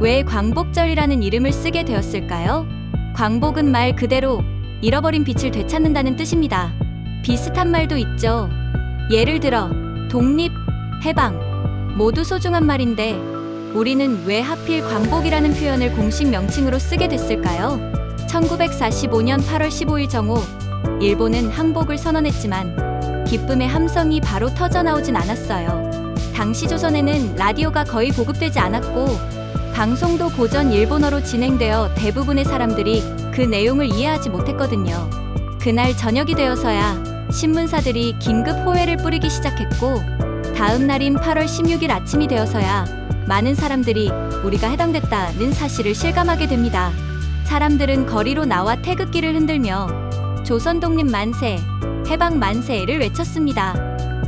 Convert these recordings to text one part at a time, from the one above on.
왜 광복절이라는 이름을 쓰게 되었을까요? 광복은 말 그대로 잃어버린 빛을 되찾는다는 뜻입니다. 비슷한 말도 있죠. 예를 들어 독립, 해방 모두 소중한 말인데 우리는 왜 하필 광복이라는 표현을 공식 명칭으로 쓰게 됐을까요? 1945년 8월 15일 정오 일본은 항복을 선언했지만 기쁨의 함성이 바로 터져 나오진 않았어요. 당시 조선에는 라디오가 거의 보급되지 않았고 방송도 고전 일본어로 진행되어 대부분의 사람들이 그 내용을 이해하지 못했거든요. 그날 저녁이 되어서야 신문사들이 긴급 호해를 뿌리기 시작했고 다음 날인 8월 16일 아침이 되어서야 많은 사람들이 우리가 해당됐다는 사실을 실감하게 됩니다. 사람들은 거리로 나와 태극기를 흔들며 조선 독립 만세, 해방 만세를 외쳤습니다.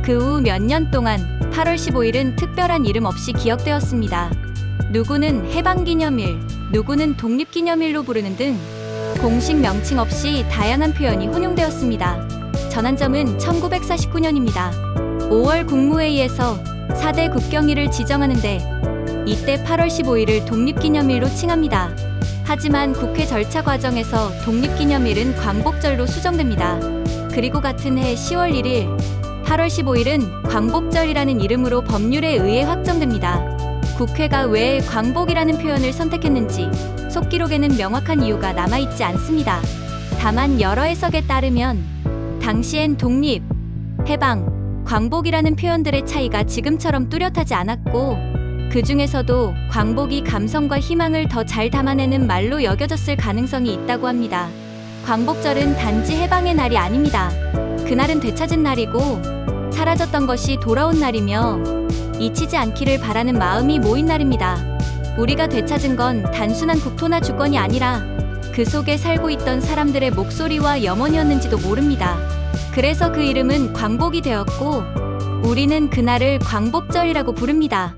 그 후 몇 년 동안 8월 15일은 특별한 이름 없이 기억되었습니다. 누구는 해방기념일, 누구는 독립기념일로 부르는 등 공식 명칭 없이 다양한 표현이 혼용되었습니다. 전환점은 1949년입니다. 5월 국무회의에서 4대 국경일을 지정하는데 이때 8월 15일을 독립기념일로 칭합니다. 하지만 국회 절차 과정에서 독립기념일은 광복절로 수정됩니다. 그리고 같은 해 10월 1일 8월 15일은 광복절이라는 이름으로 법률에 의해 확정됩니다. 국회가 왜 광복이라는 표현을 선택했는지 속기록에는 명확한 이유가 남아있지 않습니다. 다만 여러 해석에 따르면 당시엔 독립, 해방, 광복이라는 표현들의 차이가 지금처럼 뚜렷하지 않았고 그 중에서도 광복이 감성과 희망을 더 잘 담아내는 말로 여겨졌을 가능성이 있다고 합니다. 광복절은 단지 해방의 날이 아닙니다. 그날은 되찾은 날이고 사라졌던 것이 돌아온 날이며 잊히지 않기를 바라는 마음이 모인 날입니다. 우리가 되찾은 건 단순한 국토나 주권이 아니라 그 속에 살고 있던 사람들의 목소리와 염원이었는지도 모릅니다. 그래서 그 이름은 광복이 되었고 우리는 그날을 광복절이라고 부릅니다.